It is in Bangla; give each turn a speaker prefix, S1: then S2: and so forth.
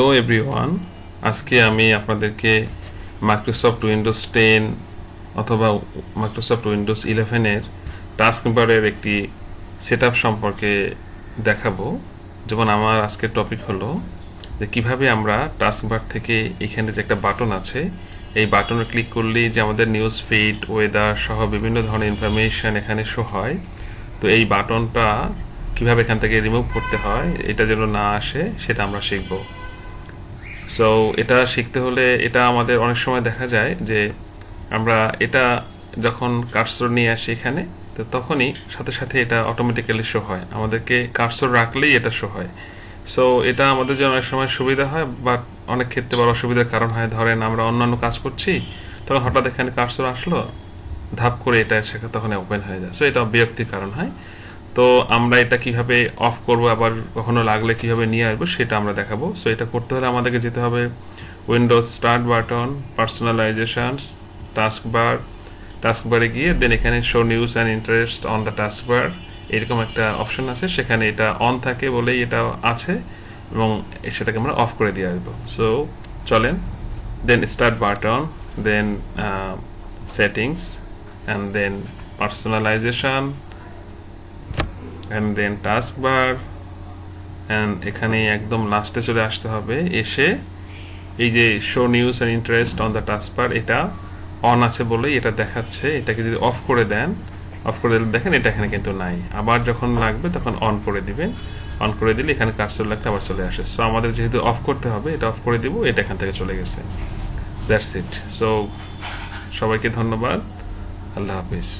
S1: হ্যালো এভরিওয়ান আজকে আমি আপনাদেরকে মাইক্রোসফট উইন্ডোজ টেন অথবা মাইক্রোসফট উইন্ডোজ ইলেভেনের টাস্ক বারের একটি সেট সম্পর্কে দেখাবো। যেমন আমার আজকের টপিক হলো যে কীভাবে আমরা টাস্ক বার থেকে এখানে যে একটা বাটন আছে, এই বাটনে ক্লিক করলেই যে আমাদের নিউজ ফিড ওয়েদার সহ বিভিন্ন ধরনের ইনফরমেশন এখানে শো হয়। তো এই বাটনটা কীভাবে এখান থেকে রিমুভ করতে হয়, এটা যেন না আসে, সেটা আমরা শিখব। সো এটা শিখতে হলে এটা আমাদের অনেক সময় দেখা যায় যে আমরা এটা যখন কার্সর নিয়ে আসি এখানে, তো তখনই সাথে সাথে এটা অটোমেটিক্যালি শো হয়। আমাদেরকে কার্সর রাখলেই এটা শো হয়। সো এটা আমাদের জন্য অনেক সময় সুবিধা হয় বাট অনেক ক্ষেত্রে বড় অসুবিধার কারণ হয়। ধরেন আমরা অন্যান্য কাজ করছি, তখন হঠাৎ এখানে কার্সর আসলো, ধাপ করে এটা সেখানে তখন ওপেন হয়ে যায়। সো এটা বিরক্তির কারণ হয়। তো আমরা এটা কীভাবে অফ করব, আবার কখনো লাগলে কীভাবে নিয়ে আসব সেটা আমরা দেখাবো। সো এটা করতে হলে আমাদেরকে যেতে হবে Windows start button personalisations taskbar task বারে গিয়ে দেন এখানে show news and interest on the taskbar এরকম একটা অপশন আছে। সেখানে এটা অন থাকে বলেই এটা আছে এবং সেটাকে আমরা অফ করে দিয়ে আসব। সো চলেন। Then start button then settings and then personalisation and then taskbar and এখানে একদম লাস্টে চলে আসতে হবে। এসে এই যে show news and interest on the taskbar এটা অন আছে বলেই এটা দেখাচ্ছে। এটাকে যদি অফ করে দেন অফ করে দিলে দেখেন এটা এখানে কিন্তু নাই। আবার যখন লাগবে তখন অন করে দিবেন। অন করে দিলে এখানে কার্সর লাগতে আবার চলে আসে। সো আমাদের যেহেতু অফ করতে হবে, এটা অফ করে দিব, এটা এখান থেকে চলে গেছে। দ্যাটস ইট সো সবাইকে ধন্যবাদ। আল্লাহ হাফিজ।